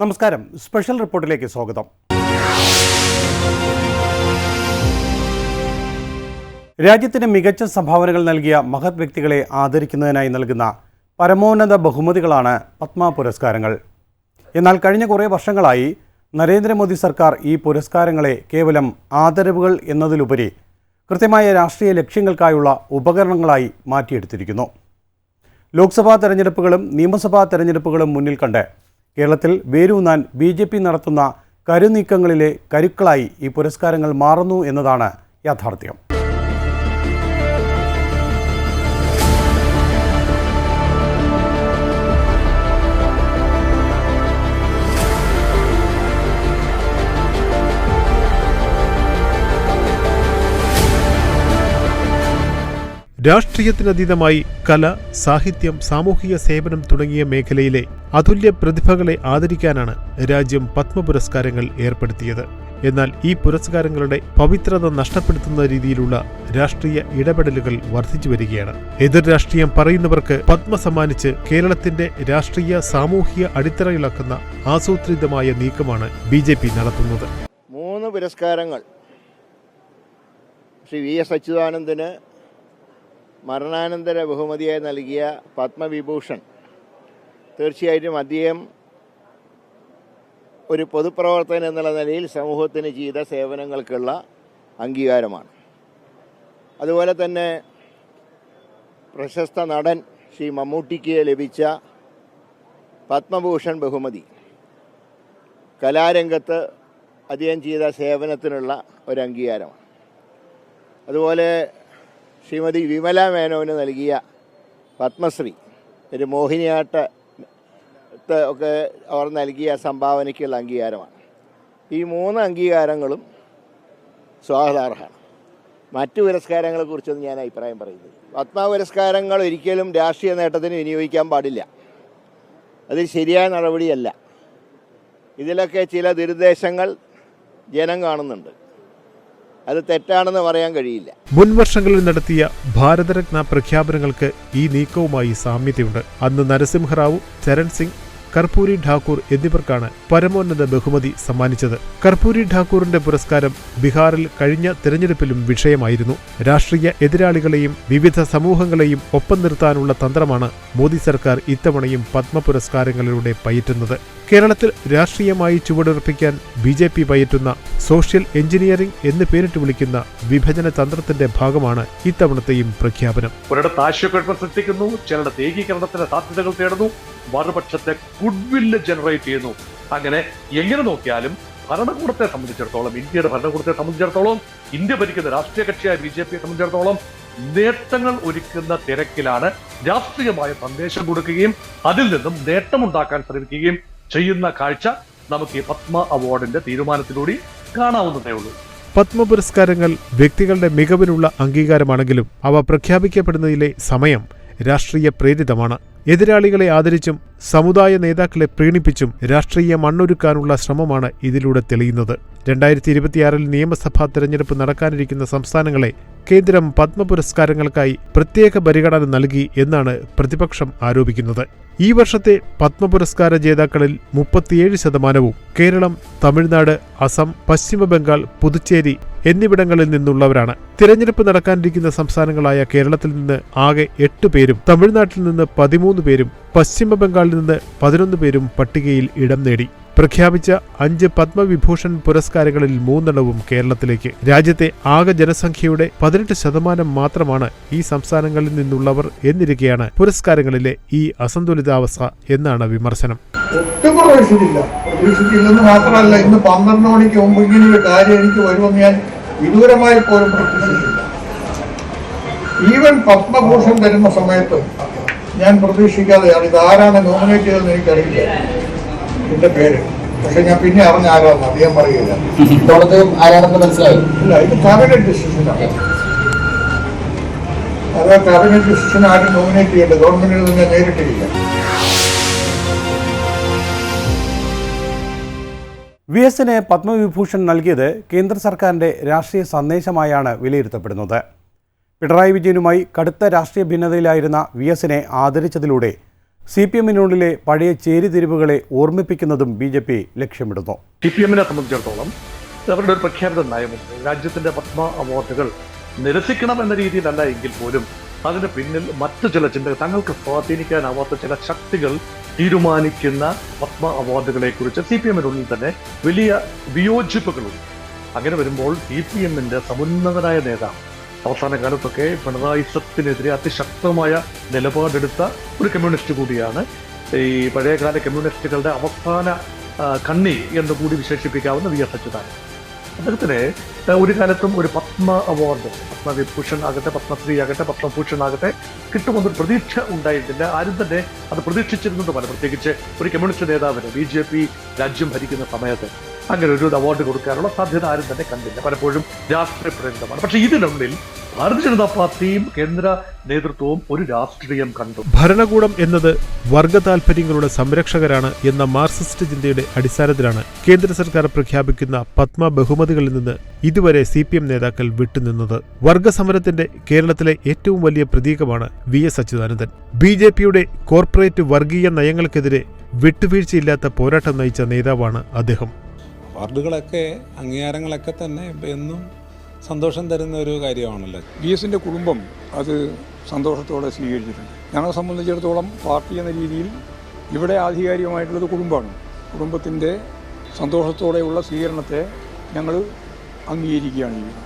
നമസ്കാരം. സ്പെഷ്യൽ റിപ്പോർട്ടിലേക്ക് സ്വാഗതം. രാജ്യത്തിന് മികച്ച സംഭാവനകൾ നൽകിയ മഹത് വ്യക്തികളെ ആദരിക്കുന്നതിനായി നൽകുന്ന പരമോന്നത ബഹുമതികളാണ് പത്മ പുരസ്കാരങ്ങൾ. എന്നാൽ കഴിഞ്ഞ കുറേ വർഷങ്ങളായി നരേന്ദ്രമോദി സർക്കാർ ഈ പുരസ്കാരങ്ങളെ കേവലം ആദരവുകൾ എന്നതിലുപരി കൃത്യമായ രാഷ്ട്രീയ ലക്ഷ്യങ്ങൾക്കായുള്ള ഉപകരണങ്ങളായി മാറ്റിയെടുത്തിരിക്കുന്നു. ലോക്സഭാ തെരഞ്ഞെടുപ്പുകളും നിയമസഭാ തെരഞ്ഞെടുപ്പുകളും മുന്നിൽ കണ്ട് കേരളത്തിൽ വേരൂന്നാൻ ബി ജെ പി നടത്തുന്ന കരുനീക്കങ്ങളിലെ കരുക്കളായി ഈ പുരസ്കാരങ്ങൾ മാറുന്നു എന്നതാണ് യാഥാർത്ഥ്യം. രാഷ്ട്രീയത്തിനതീതമായി കല സാഹിത്യം സാമൂഹിക സേവനം തുടങ്ങിയ മേഖലയിലെ അതുല്യ പ്രതിഭകളെ ആദരിക്കാനാണ് രാജ്യം പത്മ പുരസ്കാരങ്ങൾ ഏർപ്പെടുത്തിയത്. എന്നാൽ ഈ പുരസ്കാരങ്ങളുടെ പവിത്രത നഷ്ടപ്പെടുത്തുന്ന രീതിയിലുള്ള രാഷ്ട്രീയ ഇടപെടലുകൾ വർദ്ധിച്ചു വരികയാണ്. എതിർ രാഷ്ട്രീയം പറയുന്നവർക്ക് പത്മ സമ്മാനിച്ച് കേരളത്തിന്റെ രാഷ്ട്രീയ സാമൂഹിക അടിത്തറയിളക്കുന്ന ആസൂത്രിതമായ നീക്കമാണ് ബി നടത്തുന്നത്. മൂന്ന് പുരസ്കാരങ്ങൾ ശ്രീ വി എസ് അച്യുതാനന്ദന് മരണാനന്തര ബഹുമതിയായി നൽകിയ പത്മവിഭൂഷൺ തീർച്ചയായിട്ടും അദ്ദേഹം ഒരു പൊതുപ്രവർത്തകൻ എന്നുള്ള നിലയിൽ സമൂഹത്തിന് ചെയ്ത സേവനങ്ങൾക്കുള്ള അംഗീകാരമാണ്. അതുപോലെ തന്നെ പ്രശസ്ത നടൻ ശ്രീ മമ്മൂട്ടിക്ക് ലഭിച്ച പത്മഭൂഷൺ ബഹുമതി കലാരംഗത്ത് അദ്ദേഹം ചെയ്ത സേവനത്തിനുള്ള ഒരു അംഗീകാരമാണ്. അതുപോലെ ശ്രീമതി വിമല മേനോന് നൽകിയ പത്മശ്രീ ഒരു മോഹിനിയാട്ട ഒക്കെ അവർ നൽകിയ സംഭാവനയ്ക്കുള്ള അംഗീകാരമാണ്. ഈ മൂന്ന് അംഗീകാരങ്ങളും സ്വാഗതാർഹമാണ്. മറ്റു പുരസ്കാരങ്ങളെ പുരസ്കാരങ്ങളെക്കുറിച്ചൊന്നും ഞാൻ അഭിപ്രായം പറയുന്നത് പത്മ പുരസ്കാരങ്ങൾ ഒരിക്കലും രാഷ്ട്രീയ നേട്ടത്തിന് വിനിയോഗിക്കാൻ പാടില്ല. അത് ശരിയായ നടപടിയല്ല. ഇതിലൊക്കെ ചില ദുരുദ്ദേശങ്ങൾ ജനം കാണുന്നുണ്ട്. അത് തെറ്റാണെന്ന് പറയാൻ കഴിയില്ല. മുൻ വർഷങ്ങളിൽ നടത്തിയ ഭാരതരത്ന പ്രഖ്യാപനങ്ങൾക്ക് ഈ നീക്കവുമായി സാമ്യതയുണ്ട്. അന്ന് നരസിംഹറാവു ചരൺ സിംഗ് കർപ്പൂരി ഠാക്കൂർ എന്നിവർക്കാണ് പരമോന്നത ബഹുമതി സമ്മാനിച്ചത്. കർപ്പൂരി ഠാക്കൂറിന്റെ പുരസ്കാരം ബീഹാറിൽ കഴിഞ്ഞ തിരഞ്ഞെടുപ്പിലും വിഷയമായിരുന്നു രാഷ്ട്രീയ എതിരാളികളെയും വിവിധ സമൂഹങ്ങളെയും ഒപ്പം നിർത്താനുള്ള തന്ത്രമാണ് മോദി സർക്കാർ ഇത്തവണയും പത്മ പുരസ്കാരങ്ങളിലൂടെ പയറ്റുന്നത്. കേരളത്തിൽ രാഷ്ട്രീയമായി ചുവടുറപ്പിക്കാൻ ബി ജെ പി പയറ്റുന്ന സോഷ്യൽ എഞ്ചിനീയറിംഗ് എന്ന് പേരിട്ട് വിളിക്കുന്ന വിഭജന തന്ത്രത്തിന്റെ ഭാഗമാണ് ഇത്തവണത്തെയും പ്രഖ്യാപനം. ഒരിടത്ത് ആശയക്കുഴപ്പം സൃഷ്ടിക്കുന്നു ചിലയിടത്ത് ഏകീകരണത്തിന്റെ സാധ്യതകൾ തേടുന്നു മറുപക്ഷത്തെ ഗുഡ്വില്ല് ജനറേറ്റ് ചെയ്യുന്നു. അങ്ങനെ എങ്ങനെ നോക്കിയാലും ഭരണകൂടത്തെ സംബന്ധിച്ചിടത്തോളം ഇന്ത്യയുടെ ഭരണകൂടത്തെ സംബന്ധിച്ചിടത്തോളം ഇന്ത്യ ഭരിക്കുന്ന രാഷ്ട്രീയ കക്ഷിയായ ബി ജെ പിയെ സംബന്ധിച്ചിടത്തോളം നേട്ടങ്ങൾ ഒരുക്കുന്ന തിരക്കിലാണ് രാഷ്ട്രീയമായ സന്ദേശം കൊടുക്കുകയും അതിൽ നിന്നും നേട്ടമുണ്ടാക്കാൻ ശ്രമിക്കുകയും ചെയ്യുന്ന കാഴ്ച നമുക്ക് ഈ പത്മ അവാർഡിന്റെ തീരുമാനത്തിലൂടെ കാണാവുന്നതേ ഉള്ളൂ. പത്മ പുരസ്കാരങ്ങൾ വ്യക്തികളുടെ മികവിനുള്ള അംഗീകാരമാണെങ്കിലും അവ പ്രഖ്യാപിക്കപ്പെടുന്നതിലെ സമയം രാഷ്ട്രീയ പ്രേരിതമാണ്. എതിരാളികളെ ആദരിച്ചും സമുദായ നേതാക്കളെ പ്രീണിപ്പിച്ചും രാഷ്ട്രീയ മണ്ണൊരുക്കാനുള്ള ശ്രമമാണ് ഇതിലൂടെ തെളിയുന്നത്. രണ്ടായിരത്തി ഇരുപത്തിയാറിൽ നിയമസഭാ തെരഞ്ഞെടുപ്പ് നടക്കാനിരിക്കുന്ന സംസ്ഥാനങ്ങളെ കേന്ദ്രം പത്മ പുരസ്കാരങ്ങൾക്കായി പ്രത്യേക പരിഗണന നൽകി എന്നാണ് പ്രതിപക്ഷം ആരോപിക്കുന്നത്. ഈ വർഷത്തെ പത്മ പുരസ്കാര ജേതാക്കളിൽ മുപ്പത്തിയേഴ് ശതമാനവും കേരളം തമിഴ്നാട് അസം പശ്ചിമബംഗാൾ പുതുച്ചേരി എന്നിവിടങ്ങളിൽ നിന്നുള്ളവരാണ്. തിരഞ്ഞെടുപ്പ് നടക്കാനിരിക്കുന്ന സംസ്ഥാനങ്ങളായ കേരളത്തിൽ നിന്ന് ആകെ എട്ട് പേരും തമിഴ്നാട്ടിൽ നിന്ന് പതിമൂന്ന് പേരും പശ്ചിമബംഗാളിൽ നിന്ന് പതിനൊന്ന് പേരും പട്ടികയിൽ ഇടം നേടി. പ്രഖ്യാപിച്ച അഞ്ച് പത്മവിഭൂഷൺ പുരസ്കാരങ്ങളിൽ മൂന്നെണ്ണവും കേരളത്തിലേക്ക്. രാജ്യത്തെ ആകെ ജനസംഖ്യയുടെ പതിനെട്ട് ശതമാനം മാത്രമാണ് ഈ സംസ്ഥാനങ്ങളിൽ നിന്നുള്ളവർ എന്നിരിക്കെയാണ് പുരസ്കാരങ്ങളിലെ ഈ അസന്തുലിതാവസ്ഥ എന്നാണ് വിമർശനം. ഒട്ടും മാത്രമല്ല മണിക്ക് വിദൂരമായി ഈവൻ പത്മഭൂഷൺ തരുന്ന സമയത്ത് ഞാൻ പ്രതീക്ഷിക്കാതെയാണ് ഇത് ആരാണ് നോമിനേറ്റ് ചെയ്തതെന്ന് എനിക്കറിയില്ല. എന്റെ പേര്. പക്ഷെ ഞാൻ പിന്നെ അറിഞ്ഞ ആരാന്ന് അധികം പറയുകയില്ല. ഇപ്പോഴത്തെ ആരാണെന്ന് മനസ്സിലായി? ഇല്ല ഇത് കാബിനറ്റ് ഡിസിഷനാണ് അത് കാബിനറ്റ് ഡിസിഷൻ ആരും നോമിനേറ്റ് ചെയ്യേണ്ടത് ഗവൺമെന്റിൽ നിന്ന് നേരിട്ടില്ല. വി എസിന് പത്മവിഭൂഷൺ നൽകിയത് കേന്ദ്ര സർക്കാരിന്റെ രാഷ്ട്രീയ സന്ദേശമായാണ് വിലയിരുത്തപ്പെടുന്നത്. പിണറായി വിജയനുമായി കടുത്ത രാഷ്ട്രീയ ഭിന്നതയിലായിരുന്ന വി എസിനെ ആദരിച്ചതിലൂടെ സി പി എമ്മിനുള്ളിലെ പഴയ ചേരിതിരിവുകളെ ഓർമ്മിപ്പിക്കുന്നതും ബി ജെ പി ലക്ഷ്യമിടുന്നു. സി പി എമ്മിനെ സംബന്ധിച്ചിടത്തോളം അവരുടെ ഒരു പ്രഖ്യാപിത നയമുണ്ട്. രാജ്യത്തിന്റെ പത്മ അവാർഡുകൾ നിരസിക്കണം എന്ന രീതിയിലല്ല എങ്കിൽ പോലും അതിന് പിന്നിൽ മറ്റു ചില ചിന്തകൾ തങ്ങൾക്ക് സ്വാധീനിക്കാനാവാത്ത ചില ശക്തികൾ തീരുമാനിക്കുന്ന പത്മ അവാർഡുകളെ കുറിച്ച് സി പി എമ്മിനുള്ളിൽ തന്നെ വലിയ വിയോജിപ്പുകളുണ്ട്. അങ്ങനെ വരുമ്പോൾ സി പി എമ്മിന്റെ സമുന്നതനായ നേതാവ് അവസാന കാലത്തൊക്കെ പിണറായിസത്തിനെതിരെ അതിശക്തമായ നിലപാടെടുത്ത ഒരു കമ്മ്യൂണിസ്റ്റ് കൂടിയാണ്. ഈ പഴയകാല കമ്മ്യൂണിസ്റ്റുകളുടെ അവസാന കണ്ണി എന്ന് കൂടി വിശേഷിപ്പിക്കാവുന്ന വി എസ് അച്യുതാനന്ദൻ. അദ്ദേഹത്തിന് ഒരു കാലത്തും ഒരു പത്മ അവാർഡ് പത്മവിഭൂഷൺ ആകട്ടെ പത്മശ്രീ ആകട്ടെ പത്മഭൂഷൺ ആകട്ടെ കിട്ടുമെന്നൊരു പ്രതീക്ഷ ഉണ്ടായിട്ടില്ല ആരും തന്നെ അത് പ്രതീക്ഷിച്ചിരുന്നതുമല്ല. പ്രത്യേകിച്ച് ഒരു കമ്മ്യൂണിസ്റ്റ് നേതാവിന് ബി ജെ പി രാജ്യം ഭരിക്കുന്ന സമയത്ത്. അങ്ങനെ ഒരു അവാർഡ് കൊടുക്കാനുള്ള സാധ്യത ആരും തന്നെ കണ്ടില്ല. പലപ്പോഴും രാഷ്ട്രീയ പ്രേരിതമാണ് പക്ഷേ ഇതിനുള്ളിൽ ഭാരതീയ ജനതാ പാർട്ടിയും കേന്ദ്ര നേതൃത്വവും ഒരു രാഷ്ട്രീയം കണ്ടു. ഭരണകൂടം എന്നത് വർഗ താൽപര്യങ്ങളുടെ സംരക്ഷകരാണ് എന്ന മാർക്സിസ്റ്റ് ചിന്തയുടെ അടിസ്ഥാനത്തിലാണ് കേന്ദ്ര സർക്കാർ പ്രഖ്യാപിക്കുന്ന പത്മ ബഹുമതികളിൽ നിന്ന് ഇതുവരെ സി പി എം നേതാക്കൾ വിട്ടുനിന്നത്. വർഗസമരത്തിന്റെ കേരളത്തിലെ ഏറ്റവും വലിയ പ്രതീകമാണ് V S Achuthanandan. B J പിയുടെ കോർപ്പറേറ്റ് വർഗീയ നയങ്ങൾക്കെതിരെ വിട്ടുവീഴ്ചയില്ലാത്ത പോരാട്ടം നയിച്ച നേതാവാണ് അദ്ദേഹം. അവാർഡുകളൊക്കെ അംഗീകാരങ്ങളൊക്കെ തന്നെ എന്നും സന്തോഷം തരുന്ന ഒരു കാര്യമാണല്ലോ. വി എസിന്റെ കുടുംബം അത് സന്തോഷത്തോടെ സ്വീകരിച്ചിട്ടുണ്ട്. ഞങ്ങളെ സംബന്ധിച്ചിടത്തോളം പാർട്ടി എന്ന രീതിയിൽ ഇവിടെ ആധികാരികമായിട്ടുള്ളത് കുടുംബമാണ്. കുടുംബത്തിന്റെ സന്തോഷത്തോടെയുള്ള സ്വീകരണത്തെ ഞങ്ങൾ അംഗീകരിക്കുകയാണ് ചെയ്യുന്നത്.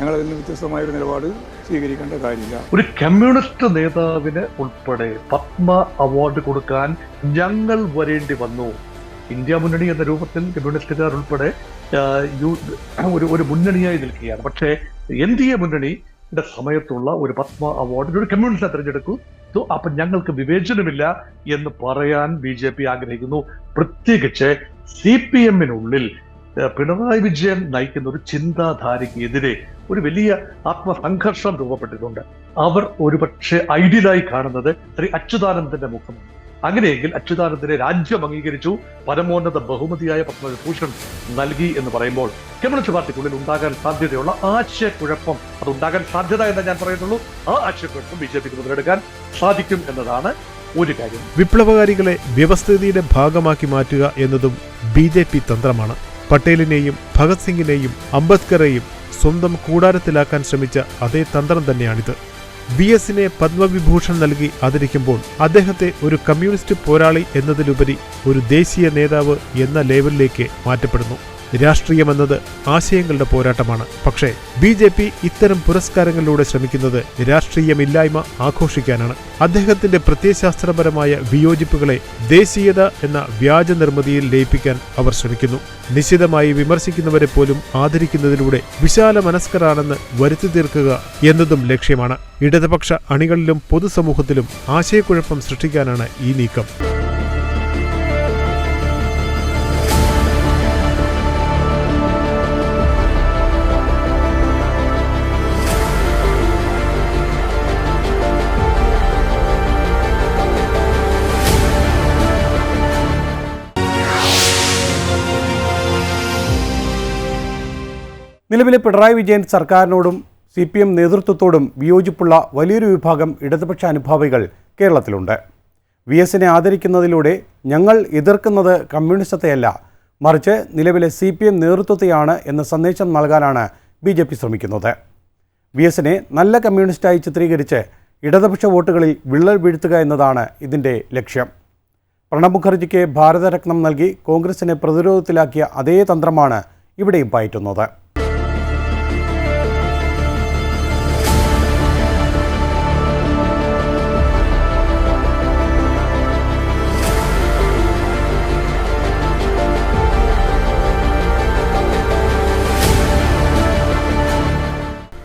ഞങ്ങളതിൽ നിന്ന് വ്യത്യസ്തമായൊരു നിലപാട് സ്വീകരിക്കേണ്ട കാര്യമില്ല. ഒരു കമ്മ്യൂണിസ്റ്റ് നേതാവിന് ഉൾപ്പെടെ പത്മ അവാർഡ് കൊടുക്കാൻ ഞങ്ങൾ വരേണ്ടി വന്നു. ഇന്ത്യ മുന്നണി എന്ന രൂപത്തിൽ കമ്മ്യൂണിസ്റ്റുകാർ ഉൾപ്പെടെ ഒരു ഒരു മുന്നണിയായി നിൽക്കുകയാണ്. പക്ഷേ എൻ ഡി എ മുന്നണിയുടെ സമയത്തുള്ള ഒരു പത്മ അവാർഡ് ഒരു കമ്മ്യൂണിസ്റ്റിനെ തിരഞ്ഞെടുക്കൂ. അപ്പൊ ഞങ്ങൾക്ക് വിവേചനമില്ല എന്ന് പറയാൻ ബി ജെ പി ആഗ്രഹിക്കുന്നു. പ്രത്യേകിച്ച് സി പി എമ്മിനുള്ളിൽ പിണറായി വിജയൻ നയിക്കുന്ന ഒരു ചിന്താധാരയ്ക്കെതിരെ ഒരു വലിയ ആത്മസംഘർഷം രൂപപ്പെട്ടിട്ടുണ്ട്. അവർ ഒരുപക്ഷെ ഐഡിയലായി കാണുന്നത് ശ്രീ അച്യുതാനന്ദന്റെ മുഖം അങ്ങനെയെങ്കിൽ അച്യുതാനന്ദനെ രാജ്യം അംഗീകരിച്ചു പരമോന്നത ബഹുമതിയായ പത്മവിഭൂഷൺ നൽകി എന്ന് പറയുമ്പോൾ കമ്മ്യൂണിസ്റ്റ് പാർട്ടിക്കുള്ളിൽ ഉണ്ടാകാൻ സാധ്യതയുള്ള ആശയക്കുഴപ്പം അത് ഉണ്ടാകാൻ സാധ്യത എന്ന് ഞാൻ പറയുന്നുള്ളൂ. ആ ആശയക്കുഴപ്പം ബി ജെ പിക്ക് മുതലെടുക്കാൻ സാധിക്കും എന്നതാണ് ഒരു കാര്യം. വിപ്ലവകാരികളെ വ്യവസ്ഥിതിയുടെ ഭാഗമാക്കി മാറ്റുക എന്നതും ബി ജെ പി തന്ത്രമാണ്. പട്ടേലിനെയും ഭഗത് സിംഗിനെയും അംബേദ്കറെയും സ്വന്തം കൂടാരത്തിലാക്കാൻ ശ്രമിച്ച അതേ തന്ത്രം തന്നെയാണിത്. വി എസിനെ പത്മവിഭൂഷൺ നൽകി ആദരിക്കുമ്പോൾ അദ്ദേഹത്തെ ഒരു കമ്മ്യൂണിസ്റ്റ് പോരാളി എന്നതിലുപരി ഒരു ദേശീയ നേതാവ് എന്ന ലേവലിലേക്ക് മാറ്റപ്പെടുന്നു. രാഷ്ട്രീയമെന്നത് ആശയങ്ങളുടെ പോരാട്ടമാണ്. പക്ഷേ ബി ജെ പി ഇത്തരം പുരസ്കാരങ്ങളിലൂടെ ശ്രമിക്കുന്നത് രാഷ്ട്രീയമില്ലായ്മ ആഘോഷിക്കാനാണ്. അദ്ദേഹത്തിന്റെ പ്രത്യയശാസ്ത്രപരമായ വിയോജിപ്പുകളെ ദേശീയത എന്ന വ്യാജ നിർമ്മിതിയിൽ ലയിപ്പിക്കാൻ അവർ ശ്രമിക്കുന്നു. നിശിതമായി വിമർശിക്കുന്നവരെ പോലും ആദരിക്കുന്നതിലൂടെ വിശാല മനസ്കരാണെന്ന് വരുത്തി തീർക്കുക എന്നതും ലക്ഷ്യമാണ്. ഇടതുപക്ഷ അണികളിലും പൊതുസമൂഹത്തിലും ആശയക്കുഴപ്പം സൃഷ്ടിക്കാനാണ് ഈ നീക്കം. നിലവിലെ പിണറായി വിജയൻ സർക്കാരിനോടും സി പി എം നേതൃത്വത്തോടും വിയോജിപ്പുള്ള വലിയൊരു വിഭാഗം ഇടതുപക്ഷ അനുഭാവികൾ കേരളത്തിലുണ്ട്. വി എസിനെ ആദരിക്കുന്നതിലൂടെ ഞങ്ങൾ എതിർക്കുന്നത് കമ്മ്യൂണിസത്തെയല്ല മറിച്ച് നിലവിലെ സി പി എം നേതൃത്വത്തെയാണ് എന്ന സന്ദേശം നൽകാനാണ് ബി ജെ പി ശ്രമിക്കുന്നത്. വി എസിനെ നല്ല കമ്മ്യൂണിസ്റ്റായി ചിത്രീകരിച്ച് ഇടതുപക്ഷ വോട്ടുകളിൽ വിള്ളൽ വീഴ്ത്തുക എന്നതാണ് ഇതിന്റെ ലക്ഷ്യം. പ്രണബ് മുഖർജിക്ക് ഭാരതരത്നം നൽകി കോൺഗ്രസിനെ പ്രതിരോധത്തിലാക്കിയ അതേ തന്ത്രമാണ് ഇവിടെയും പയറ്റുന്നത്.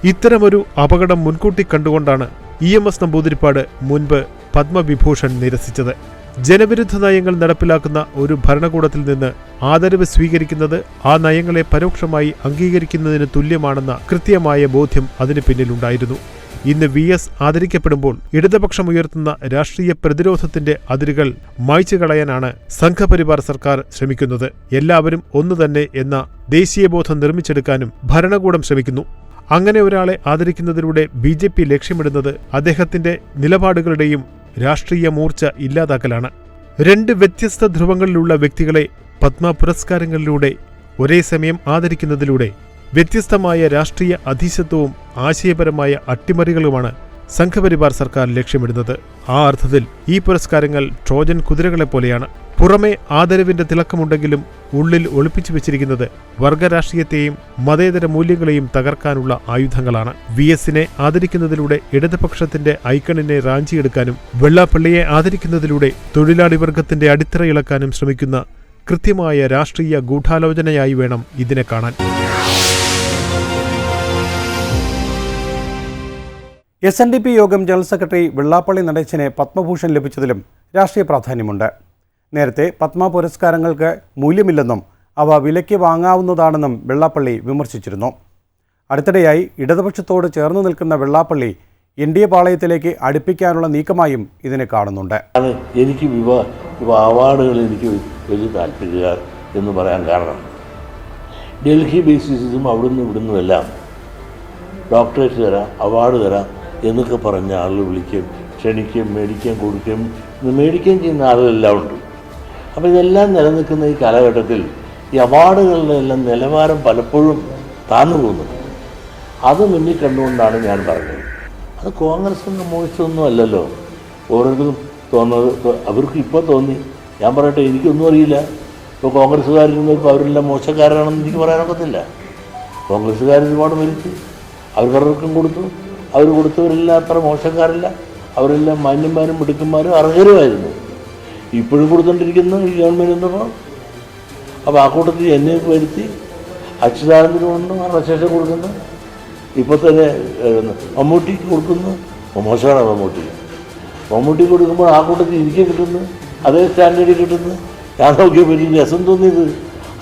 ഇത്തരമൊരു അപകടം മുൻകൂട്ടി കണ്ടുകൊണ്ടാണ് ഇ എം എസ് നമ്പൂതിരിപ്പാട് മുൻപ് പത്മവിഭൂഷൺ നിരസിച്ചത്. ജനവിരുദ്ധ നയങ്ങൾ നടപ്പിലാക്കുന്ന ഒരു ഭരണകൂടത്തിൽ നിന്ന് ആദരവ് സ്വീകരിക്കുന്നത് ആ നയങ്ങളെ പരോക്ഷമായി അംഗീകരിക്കുന്നതിന് തുല്യമാണെന്ന കൃത്യമായ ബോധ്യം അതിനു പിന്നിലുണ്ടായിരുന്നു. ഇന്ന് വി എസ് ആദരിക്കപ്പെടുമ്പോൾ ഇടതുപക്ഷം ഉയർത്തുന്ന രാഷ്ട്രീയ പ്രതിരോധത്തിന്റെ അതിരുകൾ മായ്ച്ചു കളയാനാണ് സംഘപരിവാർ സർക്കാർ ശ്രമിക്കുന്നത്. എല്ലാവരും ഒന്നു തന്നെ എന്ന ദേശീയബോധം നിർമ്മിച്ചെടുക്കാനും ഭരണകൂടം ശ്രമിക്കുന്നു. അങ്ങനെ ഒരാളെ ആദരിക്കുന്നതിലൂടെ ബി ജെ പി ലക്ഷ്യമിടുന്നത് അദ്ദേഹത്തിന്റെ നിലപാടുകളുടെയും രാഷ്ട്രീയ മൂർച്ച ഇല്ലാതാക്കലാണ്. രണ്ട് വ്യത്യസ്ത ധ്രുവങ്ങളിലുള്ള വ്യക്തികളെ പത്മ പുരസ്കാരങ്ങളിലൂടെ ഒരേ സമയം ആദരിക്കുന്നതിലൂടെ വ്യത്യസ്തമായ രാഷ്ട്രീയ അധീശത്വവും ആശയപരമായ അട്ടിമറികളുമാണ് സംഘപരിവാർ സർക്കാർ ലക്ഷ്യമിടുന്നത്. ആ അർത്ഥത്തിൽ ഈ പുരസ്കാരങ്ങൾ ട്രോജൻ കുതിരകളെപ്പോലെയാണ്. പുറമെ ആദരവിന്റെ തിളക്കമുണ്ടെങ്കിലും ഉള്ളിൽ ഒളിപ്പിച്ചു വെച്ചിരിക്കുന്നത് വർഗരാഷ്ട്രീയത്തെയും മതേതര മൂല്യങ്ങളെയും തകർക്കാനുള്ള ആയുധങ്ങളാണ്. വി എസിനെ ആദരിക്കുന്നതിലൂടെ ഇടതുപക്ഷത്തിന്റെ ഐക്കണിനെ റാഞ്ചിയെടുക്കാനും വെള്ളാപ്പള്ളിയെ ആദരിക്കുന്നതിലൂടെ തൊഴിലാളി വർഗത്തിന്റെ അടിത്തറ ഇളക്കാനും ശ്രമിക്കുന്ന കൃത്യമായ രാഷ്ട്രീയ ഗൂഢാലോചനയായി വേണം ഇതിനെ കാണാൻ. S N D P Yogam general secretary Vellappally Natesan Padma Bhushan ലഭിച്ചതിലും രാഷ്ട്രീയ പ്രാധാന്യമുണ്ട്. നേരത്തെ പത്മ പുരസ്കാരങ്ങൾക്ക് മൂല്യമില്ലെന്നും അവ വിലയ്ക്ക് വാങ്ങാവുന്നതാണെന്നും വെള്ളാപ്പള്ളി വിമർശിച്ചിരുന്നു. അടുത്തിടെയായി ഇടതുപക്ഷത്തോട് ചേർന്ന് നിൽക്കുന്ന വെള്ളാപ്പള്ളി എൻ ഡി എ പാളയത്തിലേക്ക് അടുപ്പിക്കാനുള്ള നീക്കമായും ഇതിനെ കാണുന്നുണ്ട്. എനിക്ക് വിവാ അവാർഡുകൾ എനിക്ക് വലിയ താല്പര്യമില്ല എന്ന് പറയാൻ കാരണം ഡൽഹി ബേസിസും അവിടുന്ന് ഇവിടുന്നുമെല്ലാം ഡോക്ടറേറ്റ് തരാം അവാർഡ് തരാം എന്നൊക്കെ പറഞ്ഞ ആളുകൾ വിളിക്കും ക്ഷണിക്കുകയും മേടിക്കുകയും കൊടുക്കുകയും മേടിക്കുകയും ചെയ്യുന്ന ആളുകളെല്ലാം ഉണ്ട്. അപ്പോൾ ഇതെല്ലാം നിലനിൽക്കുന്ന ഈ കാലഘട്ടത്തിൽ ഈ അവാർഡുകളുടെ എല്ലാം നിലവാരം പലപ്പോഴും താന്നു പോകുന്നുണ്ട്. അത് മുന്നിൽ കണ്ടുകൊണ്ടാണ് ഞാൻ പറഞ്ഞത് അത് കോൺഗ്രസും കമ്മ്യൂണിസ്റ്റും ഒന്നും അല്ലല്ലോ. ഓരോരുത്തരും തോന്നുന്നത് അവർക്ക് ഇപ്പോൾ തോന്നി. ഞാൻ പറയട്ടെ എനിക്കൊന്നും അറിയില്ല. ഇപ്പോൾ കോൺഗ്രസ്സുകാരിൽ ഇപ്പോൾ അവരെല്ലാം മോശക്കാരാണെന്ന് എനിക്ക് പറയാനൊക്കത്തില്ല. കോൺഗ്രസ്സുകാർ ഒരുപാട് മരിച്ചു. അവർ പലർക്കും കൊടുത്തു. അവർ കൊടുത്തവരെല്ലാം അത്ര മോശക്കാരല്ല. അവരെല്ലാം മാന്യന്മാരും മിടുക്കന്മാരും അർഹരുമായിരുന്നു ഇപ്പോഴും കൊടുത്തുകൊണ്ടിരിക്കുന്ന ഈ ഗവൺമെന്റ് എന്നപ്പോൾ അപ്പോൾ ആ കൂട്ടത്തിൽ എന്നെ വരുത്തി അച്യുതാനന്ദന് കൊണ്ട് മരണശേഷം കൊടുക്കുന്നു. ഇപ്പോൾ തന്നെ മമ്മൂട്ടിക്ക് കൊടുക്കുന്നു. മോശമാണ് മമ്മൂട്ടി. മമ്മൂട്ടി കൊടുക്കുമ്പോൾ ആ കൂട്ടത്തിൽ എനിക്ക് കിട്ടുന്നു. അതേ സ്റ്റാൻഡേർഡിൽ കിട്ടുന്നു. ഞാൻ നോക്കിയപ്പോൾ എനിക്ക് രസം തോന്നിയത്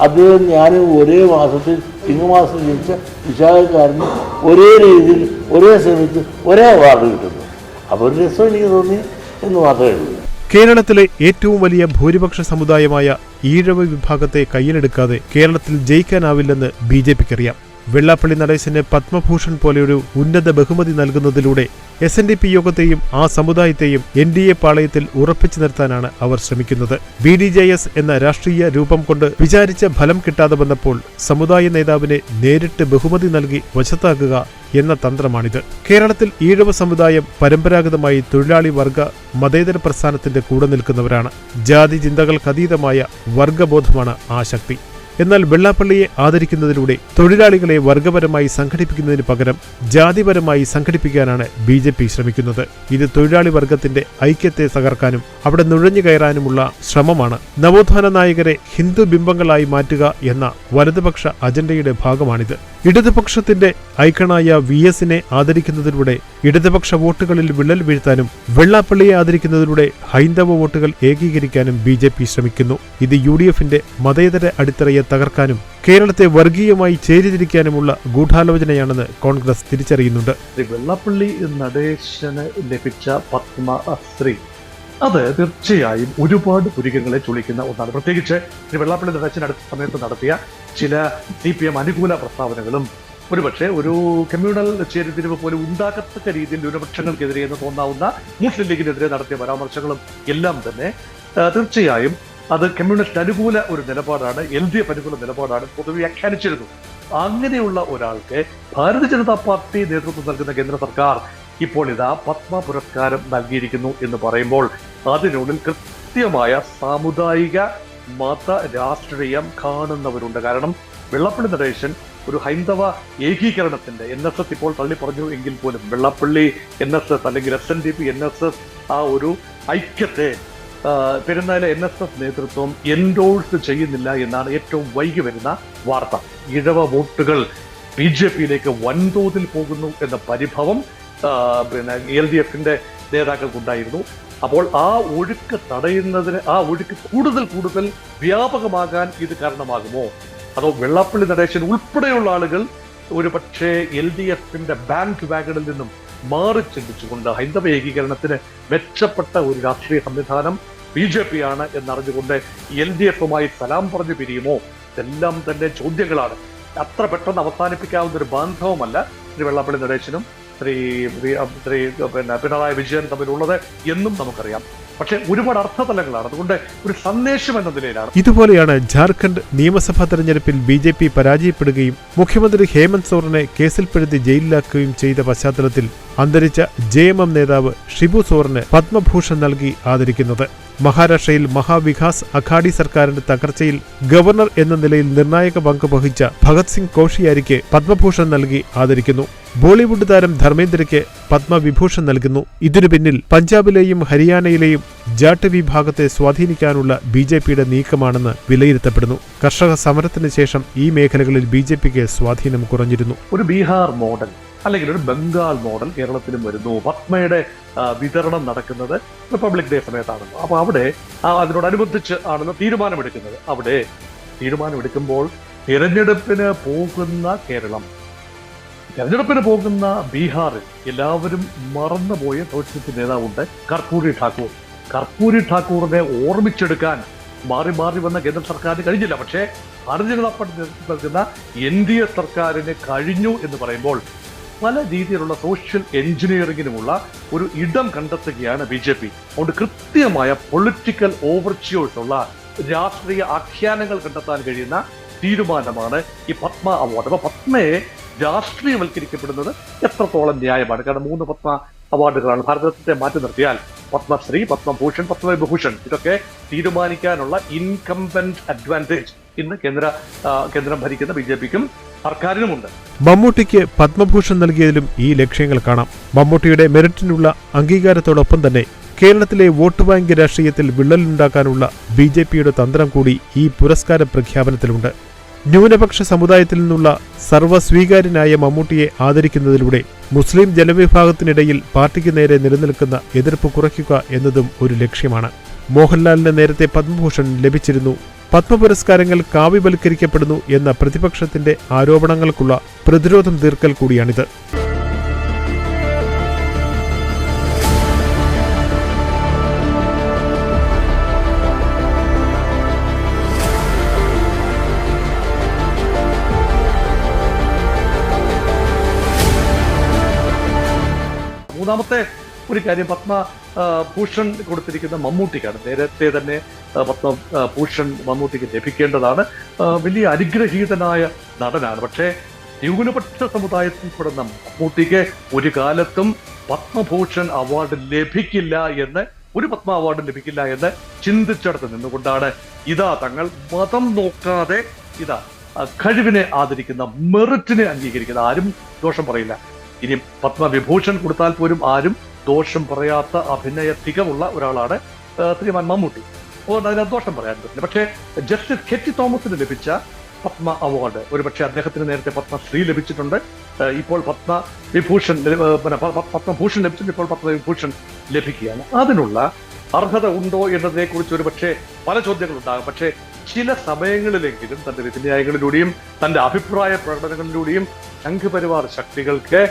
അദ്ദേഹം ഞാൻ ഒരേ മാസത്തിൽ ചിങ്ങമാസം ജനിച്ച വിശാഖക്കാരന് ഒരേ രീതിയിൽ ഒരേ സമയത്ത് ഒരേ അവാർഡ് കിട്ടുന്നു. അപ്പോൾ ഒരു രസം എനിക്ക് തോന്നി എന്ന് മാത്രമേ ഉള്ളൂ. കേരളത്തിലെ ഏറ്റവും വലിയ ഭൂരിപക്ഷ സമുദായമായ ഈഴവ വിഭാഗത്തെ കയ്യിലെടുക്കാതെ കേരളത്തിൽ ജയിക്കാനാവില്ലെന്ന് ബി ജെ പിക്കറിയാം വെള്ളാപ്പള്ളി നടേശന് പത്മഭൂഷൺ പോലെയൊരു ഉന്നത ബഹുമതി നൽകുന്നതിലൂടെ എസ് എൻ ഡി പി യോഗത്തെയും ആ സമുദായത്തെയും എൻ ഡി എ പാളയത്തിൽ ഉറപ്പിച്ചു നിർത്താനാണ് അവർ ശ്രമിക്കുന്നത്. ബി ഡി ജെ എസ് എന്ന രാഷ്ട്രീയ രൂപം കൊണ്ട് വിചാരിച്ച ഫലം കിട്ടാതെ വന്നപ്പോൾ സമുദായ നേതാവിനെ നേരിട്ട് ബഹുമതി നൽകി വശത്താക്കുക എന്ന തന്ത്രമാണിത്. കേരളത്തിൽ ഈഴവ സമുദായം പരമ്പരാഗതമായി തൊഴിലാളി വർഗ മതേതര പ്രസ്ഥാനത്തിന്റെ കൂടെ നിൽക്കുന്നവരാണ്. ജാതി ചിന്തകൾക്കതീതമായ വർഗബോധമാണ് ആ ശക്തി. എന്നാൽ വെള്ളാപ്പള്ളിയെ ആദരിക്കുന്നതിലൂടെ തൊഴിലാളികളെ വർഗപരമായി സംഘടിപ്പിക്കുന്നതിന് പകരം ജാതിപരമായി സംഘടിപ്പിക്കാനാണ് ബി ജെ പി ശ്രമിക്കുന്നത്. ഇത് തൊഴിലാളി വർഗത്തിന്റെ ഐക്യത്തെ തകർക്കാനും അവിടെ നുഴഞ്ഞു കയറാനുമുള്ള ശ്രമമാണ്. നവോത്ഥാന നായകരെ ഹിന്ദു ബിംബങ്ങളായി മാറ്റുക എന്ന വലതുപക്ഷ അജണ്ടയുടെ ഭാഗമാണിത്. ഇടതുപക്ഷത്തിന്റെ ഐക്കണായ വി എസിനെ ആദരിക്കുന്നതിലൂടെ ഇടതുപക്ഷ വോട്ടുകളിൽ വിള്ളൽ വീഴ്ത്താനും വെള്ളാപ്പള്ളിയെ ആദരിക്കുന്നതിലൂടെ ഹൈന്ദവ വോട്ടുകൾ ഏകീകരിക്കാനും ബി ജെ പി ശ്രമിക്കുന്നു. ഇത് യു ഡി എഫിന്റെ മതേതര അടിത്തറയെ തകർക്കാനും കേരളത്തെ വർഗീയമായി ചേരിതിരിക്കാനുമുള്ള ഗൂഢാലോചനയാണെന്ന് കോൺഗ്രസ് തിരിച്ചറിയുന്നുണ്ട്. വെള്ളാപ്പള്ളി നടേശന് ലഭിച്ച പത്മശ്രീ അത് തീർച്ചയായും ഒരുപാട് പുരികങ്ങളെ ചുളിക്കുന്ന ഒന്നാണ്. പ്രത്യേകിച്ച് ശ്രീ വെള്ളാപ്പള്ളി നടേശൻ അടുത്ത സമയത്ത് നടത്തിയ ചില സി പി എം അനുകൂല പ്രസ്താവനകളും ഒരുപക്ഷെ ഒരു കമ്മ്യൂണൽ ചേരിതിരിവ് പോലും ഉണ്ടാകത്തക്ക രീതിയിൽ ന്യൂനപക്ഷങ്ങൾക്കെതിരെ എന്ന് തോന്നാവുന്ന മുസ്ലിം ലീഗിനെതിരെ നടത്തിയ പരാമർശങ്ങളും എല്ലാം തന്നെ തീർച്ചയായും അത് കമ്മ്യൂണിസ്റ്റ് അനുകൂല ഒരു നിലപാടാണ് എൽ ഡി എഫ് അനുകൂല നിലപാടാണ് പൊതുവെ വ്യാഖ്യാനിച്ചിരുന്നു അങ്ങനെയുള്ള ഒരാൾക്ക് ഭാരതീയ ജനതാ പാർട്ടി നേതൃത്വം നൽകുന്ന കേന്ദ്ര സർക്കാർ ഇപ്പോൾ ഇതാ പത്മ പുരസ്കാരം നൽകിയിരിക്കുന്നു എന്ന് പറയുമ്പോൾ അതിനുള്ളിൽ കൃത്യമായ സാമുദായിക മത രാഷ്ട്രീയം കാണുന്നവരുണ്ട്. കാരണം വെള്ളപ്പള്ളി നടേശൻ ഒരു ഹൈന്ദവ ഏകീകരണത്തിന്റെ എൻ എസ് എസ് ഇപ്പോൾ തള്ളി പറഞ്ഞു എങ്കിൽ പോലും വെള്ളപ്പള്ളി എൻ എസ് എസ് അല്ലെങ്കിൽ S N D P N S S ആ ഒരു ഐക്യത്തെ ആ, പെരുന്നാളിലെ എൻ എസ് എസ് നേതൃത്വം എൻഡോഴ്സ് ചെയ്യുന്നില്ല എന്നാണ് ഏറ്റവും വൈകി വരുന്ന വാർത്ത. ഇഴവ വോട്ടുകൾ ബി ജെ പിയിലേക്ക് വൻതോതിൽ പോകുന്നു എന്ന പരിഭവം പിന്നെ എൽ ഡി എഫിന്റെ നേതാക്കൾക്കുണ്ടായിരുന്നു. അപ്പോൾ ആ ഒഴുക്ക് തടയുന്നതിന് ആ ഒഴുക്ക് കൂടുതൽ കൂടുതൽ വ്യാപകമാകാൻ ഇത് കാരണമാകുമോ? അതോ വെള്ളാപ്പള്ളി നടേശൻ ഉൾപ്പെടെയുള്ള ആളുകൾ ഒരു പക്ഷേ എൽ ഡി എഫിന്റെ ബാങ്ക് വാഗണിൽ നിന്നും മാറി ചിന്തിച്ചുകൊണ്ട് ഹൈന്ദവ ഏകീകരണത്തിന് മെച്ചപ്പെട്ട ഒരു രാഷ്ട്രീയ സംവിധാനം ബി ജെ പി ആണ് എന്നറിഞ്ഞുകൊണ്ട് എൽ ഡി എഫുമായി സലാം പറഞ്ഞു പിരിയുമോ? ഇതെല്ലാം തന്നെ ചോദ്യങ്ങളാണ്. അത്ര പെട്ടെന്ന് അവസാനിപ്പിക്കാവുന്ന ഒരു ബാന്ധവമല്ല ശ്രീ വെള്ളാപ്പള്ളി നടേശനും. ശ്രീ ശ്രീ- പിന്നെ പിണറായി വിജയൻ തമ്മിലുള്ളത് എന്നും നമുക്കറിയാം. പക്ഷെ ഒരുപാട് അർത്ഥതലങ്ങളാണ്. അതുകൊണ്ട് ഒരു സന്ദേശം എന്ന നിലയിലാണ്. ഇതുപോലെയാണ് ജാർഖണ്ഡ് നിയമസഭാ തെരഞ്ഞെടുപ്പിൽ ബി ജെ പി പരാജയപ്പെടുകയും മുഖ്യമന്ത്രി ഹേമന്ത് സോറനെ കേസിൽപ്പെടുത്തി ജയിലിലാക്കുകയും ചെയ്ത പശ്ചാത്തലത്തിൽ അന്തരിച്ച ജെ എം എം നേതാവ് ഷിബു സോറിന് പത്മഭൂഷൺ നൽകി ആദരിക്കുന്നത്. മഹാരാഷ്ട്രയിൽ മഹാവികാസ് അഘാഡി സർക്കാരിന്റെ തകർച്ചയിൽ ഗവർണർ എന്ന നിലയിൽ നിർണായക പങ്ക് വഹിച്ച ഭഗത് സിംഗ് കോഷിയാരിക്ക് പത്മഭൂഷൺ നൽകി ആദരിക്കുന്നു. ബോളിവുഡ് താരം ധർമ്മേന്ദ്രയ്ക്ക് പത്മവിഭൂഷൺ നൽകുന്നു. ഇതിനു പിന്നിൽ പഞ്ചാബിലെയും ഹരിയാനയിലെയും ജാട്ട് വിഭാഗത്തെ സ്വാധീനിക്കാനുള്ള ബി ജെ പിയുടെ നീക്കമാണെന്ന് വിലയിരുത്തപ്പെടുന്നു. കർഷക സമരത്തിന് ശേഷം ഈ മേഖലകളിൽ ബി ജെ പിക്ക് സ്വാധീനം കുറഞ്ഞിരുന്നു. ഒരു ബീഹാർ മോഡൽ. അല്ലെങ്കിൽ ഒരു ബംഗാൾ മോഡൽ കേരളത്തിലും വരുന്നു. പത്മയുടെ വിതരണം നടക്കുന്നത് റിപ്പബ്ലിക് ഡേ സമയത്താണല്ലോ അപ്പൊ അവിടെ അതിനോടനുബന്ധിച്ച് ആണെന്ന് തീരുമാനമെടുക്കുന്നത്. അവിടെ തീരുമാനമെടുക്കുമ്പോൾ തിരഞ്ഞെടുപ്പിന് പോകുന്ന കേരളം തെരഞ്ഞെടുപ്പിന് പോകുന്ന ബീഹാറിൽ എല്ലാവരും മറന്നുപോയ തോറ്റ നേതാവുണ്ട് കർപ്പൂരി ഠാക്കൂർ. കർപ്പൂരി ഠാക്കൂറിനെ ഓർമ്മിച്ചെടുക്കാൻ മാറി മാറി വന്ന കേന്ദ്ര സർക്കാരിന് കഴിഞ്ഞില്ല. പക്ഷേ ഭാരതീയ ജനതാ പാർട്ടി നേതൃത്വം നൽകുന്ന എൻ ഡി എ സർക്കാരിന് കഴിഞ്ഞു എന്ന് പറയുമ്പോൾ പല രീതിയിലുള്ള സോഷ്യൽ എഞ്ചിനീയറിംഗിനുമുള്ള ഒരു ഇടം കണ്ടെത്തുകയാണ് ബി ജെ പി. അതുകൊണ്ട് കൃത്യമായ പൊളിറ്റിക്കൽ ഓവർച്യൂഴ്സ് ഉള്ള രാഷ്ട്രീയ ആഖ്യാനങ്ങൾ കണ്ടെത്താൻ കഴിയുന്ന തീരുമാനമാണ് ഈ പത്മ അവാർഡ്. അപ്പൊ പത്മയെ രാഷ്ട്രീയവൽക്കരിക്കപ്പെടുന്നത് എത്രത്തോളം ന്യായമാണ്? കാരണം മൂന്ന് പത്മ അവാർഡുകളാണ്. ഭാരതത്തെ മാറ്റി നിർത്തിയാൽ പത്മശ്രീ പത്മഭൂഷൺ പത്മവിഭൂഷൺ ഇതൊക്കെ തീരുമാനിക്കാനുള്ള ഇൻകംപെന്റ് അഡ്വാന്റേജ് ഇന്ന് കേന്ദ്ര കേന്ദ്രം ഭരിക്കുന്ന ബി ജെ പിക്കും സർക്കാരിനുമുണ്ട്. മമ്മൂട്ടിക്ക് പത്മഭൂഷൺ നൽകിയതിലും ഈ ലക്ഷ്യങ്ങൾ കാണാം. മമ്മൂട്ടിയുടെ മെറിറ്റിനുള്ള അംഗീകാരത്തോടൊപ്പം തന്നെ കേരളത്തിലെ വോട്ട് ബാങ്ക് രാഷ്ട്രീയത്തിൽ വിള്ളലുണ്ടാക്കാനുള്ള ബി ജെ പിയുടെ തന്ത്രം കൂടി ഈ പുരസ്കാര പ്രഖ്യാപനത്തിലുണ്ട്. ന്യൂനപക്ഷ സമുദായത്തിൽ നിന്നുള്ള സർവസ്വീകാര്യനായ മമ്മൂട്ടിയെ ആദരിക്കുന്നതിലൂടെ മുസ്ലിം ജനവിഭാഗത്തിനിടയിൽ പാർട്ടിക്ക് നേരെ നിലനിൽക്കുന്ന എതിർപ്പ് കുറയ്ക്കുക എന്നതും ഒരു ലക്ഷ്യമാണ്. മോഹൻലാലിന് നേരത്തെ പത്മഭൂഷൺ ലഭിച്ചിരുന്നു. പത്മപുരസ്കാരങ്ങൾ കാവ്യവൽക്കരിക്കപ്പെടുന്നു എന്ന പ്രതിപക്ഷത്തിന്റെ ആരോപണങ്ങൾക്കുള്ള പ്രതിരോധം തീർക്കൽ കൂടിയാണിത്. മൂന്നാമത്തെ ഒരു കാര്യം പത്മ ഭൂഷൺ കൊടുത്തിരിക്കുന്ന മമ്മൂട്ടിക്കാണ്. നേരത്തെ തന്നെ പത്മ ഭൂഷൺ മമ്മൂട്ടിക്ക് ലഭിക്കേണ്ടതാണ്. വലിയ അനുഗ്രഹീതനായ നടനാണ്. പക്ഷേ ന്യൂനപക്ഷ സമുദായത്തിൽപ്പെടുന്ന മമ്മൂട്ടിക്ക് ഒരു കാലത്തും പത്മഭൂഷൺ അവാർഡ് ലഭിക്കില്ല എന്ന് ഒരു പത്മ അവാർഡ് ലഭിക്കില്ല എന്ന് ചിന്തിച്ചെടുത്ത് നിന്നുകൊണ്ടാണ് ഇതാ തങ്ങൾ മതം നോക്കാതെ ഇതാ കഴിവിനെ ആദരിക്കുന്ന മെറിറ്റിനെ അംഗീകരിക്കുന്ന. ആരും ദോഷം പറയില്ല. ഇനി പത്മവിഭൂഷൺ കൊടുത്താൽ പോലും ആരും ദോഷം പറയാത്ത അഭിനയ തികവുള്ള ഒരാളാണ് ശ്രീമാൻ മമ്മൂട്ടി. അതുകൊണ്ട് അതിനകത്ത് ദോഷം പറയാൻ പറ്റില്ല. പക്ഷേ ജസ്റ്റിസ് കെറ്റി തോമസിന് ലഭിച്ച പത്മ അവാർഡ് ഒരുപക്ഷെ അദ്ദേഹത്തിന് നേരത്തെ പത്മശ്രീ ലഭിച്ചിട്ടുണ്ട്. ഇപ്പോൾ പത്മ വിഭൂഷൺ പത്മഭൂഷൺ ലഭിച്ചിട്ടുണ്ട് ഇപ്പോൾ പത്മവിഭൂഷൺ ലഭിക്കുകയാണ്. അതിനുള്ള അർഹത ഉണ്ടോ എന്നതിനെ കുറിച്ച് ഒരു പക്ഷേ പല ചോദ്യങ്ങൾ ഉണ്ടാകും പക്ഷേ ചില സമയങ്ങളിലെങ്കിലും തന്റെ വിധിന്യായങ്ങളിലൂടെയും തന്റെ അഭിപ്രായ പ്രകടനങ്ങളിലൂടെയും സംഘപരിവാർ ശക്തികൾക്ക്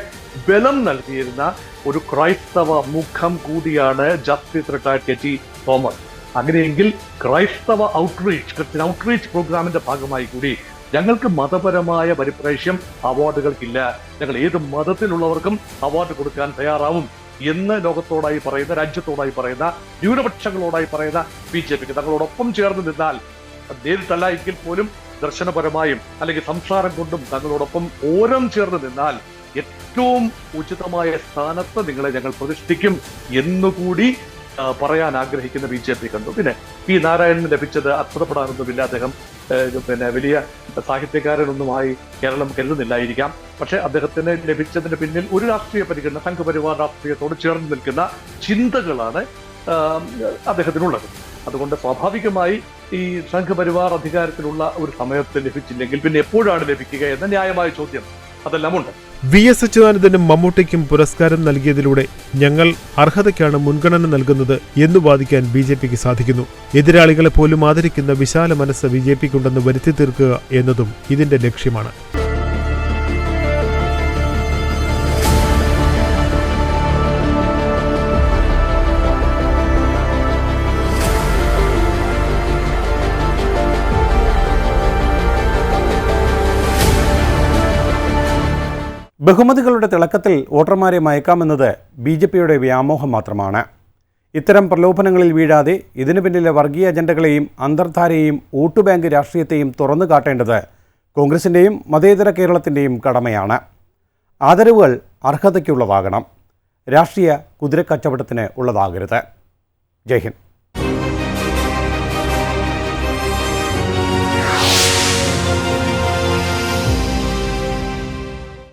ബലം നൽകിയിരുന്ന ഒരു ക്രൈസ്തവ മുഖം കൂടിയാണ് justice retired K T Thomas. അങ്ങനെയെങ്കിൽ ക്രൈസ്തവ ഔട്ട്റീച്ച് ക്രിസ്ത്യൻ ഔട്ട്റീച്ച് പ്രോഗ്രാമിന്റെ ഭാഗമായി കൂടി ഞങ്ങൾക്ക് മതപരമായ പരിപ്രേക്ഷ്യം അവാർഡുകൾക്കില്ല ഞങ്ങൾ ഏത് മതത്തിലുള്ളവർക്കും അവാർഡ് കൊടുക്കാൻ തയ്യാറാവും. എന്ന് ലോകത്തോടായി പറയുന്ന രാജ്യത്തോടായി പറയുന്ന ന്യൂനപക്ഷങ്ങളോടായി പറയുന്ന ബി ജെ പിക്ക് തങ്ങളോടൊപ്പം ചേർന്ന് നിന്നാൽ നേരിട്ടല്ല എങ്കിൽ പോലും ദർശനപരമായും അല്ലെങ്കിൽ സംസാരം കൊണ്ടും തങ്ങളോടൊപ്പം ഓരം ചേർന്ന് നിന്നാൽ ഏറ്റവും ഉചിതമായ സ്ഥാനത്ത് നിങ്ങളെ ഞങ്ങൾ പ്രതിഷ്ഠിക്കും എന്നുകൂടി പറയാൻ ആഗ്രഹിക്കുന്ന ബി ജെ പി കണ്ടു. പിന്നെ പി നാരായണന് ലഭിച്ചത് അത്ഭുതപ്പെടാനൊന്നുമില്ല. അദ്ദേഹം പിന്നെ വലിയ സാഹിത്യകാരനൊന്നുമായി കേരളം കരുതുന്നില്ലായിരിക്കാം പക്ഷേ അദ്ദേഹത്തിന് ലഭിച്ചതിന് പിന്നിൽ ഒരു രാഷ്ട്രീയ പരിഗണന സംഘപരിവാർ രാഷ്ട്രീയത്തോട് ചേർന്ന് നിൽക്കുന്ന ചിന്തകളാണ് അദ്ദേഹത്തിനുള്ളത്. അതുകൊണ്ട് സ്വാഭാവികമായി ഈ സംഘപരിവാർ അധികാരത്തിലുള്ള ഒരു സമയത്ത് ലഭിച്ചില്ലെങ്കിൽ പിന്നെ എപ്പോഴാണ് ലഭിക്കുക എന്ന ന്യായമായ ചോദ്യം. അതെല്ലാം ഉണ്ട്. വി എസ് അച്യുതാനന്ദനും മമ്മൂട്ടിക്കും പുരസ്കാരം നൽകിയതിലൂടെ ഞങ്ങൾ അർഹതയ്ക്കാണ് മുൻഗണന നൽകുന്നത് എന്ന് വാദിക്കാൻ ബി ജെ പിക്ക് സാധിക്കുന്നു. എതിരാളികളെ പോലും ആദരിക്കുന്ന വിശാല മനസ്സ് ബി ജെ പിക്കുണ്ടെന്ന് വരുത്തി തീർക്കുക എന്നതും ഇതിന്റെ ലക്ഷ്യമാണ്. ബഹുമതികളുടെ തിളക്കത്തിൽ വോട്ടർമാരെ മയക്കാമെന്നത് ബി ജെ പിയുടെ വ്യാമോഹം മാത്രമാണ്. ഇത്തരം പ്രലോഭനങ്ങളിൽ വീഴാതെ ഇതിനു പിന്നിലെ വർഗീയ അജണ്ടകളെയും അന്തർധാരയെയും വോട്ടുബാങ്ക് രാഷ്ട്രീയത്തെയും തുറന്നു കാട്ടേണ്ടത് കോൺഗ്രസിന്റെയും മതേതര കേരളത്തിന്റെയും കടമയാണ്. ആദരവുകൾ അർഹതയ്ക്കുള്ളതാകണം. രാഷ്ട്രീയ കുതിരക്കച്ചവടത്തിന് ഉള്ളതാകരുത്. ജയ് ഹിന്ദ്.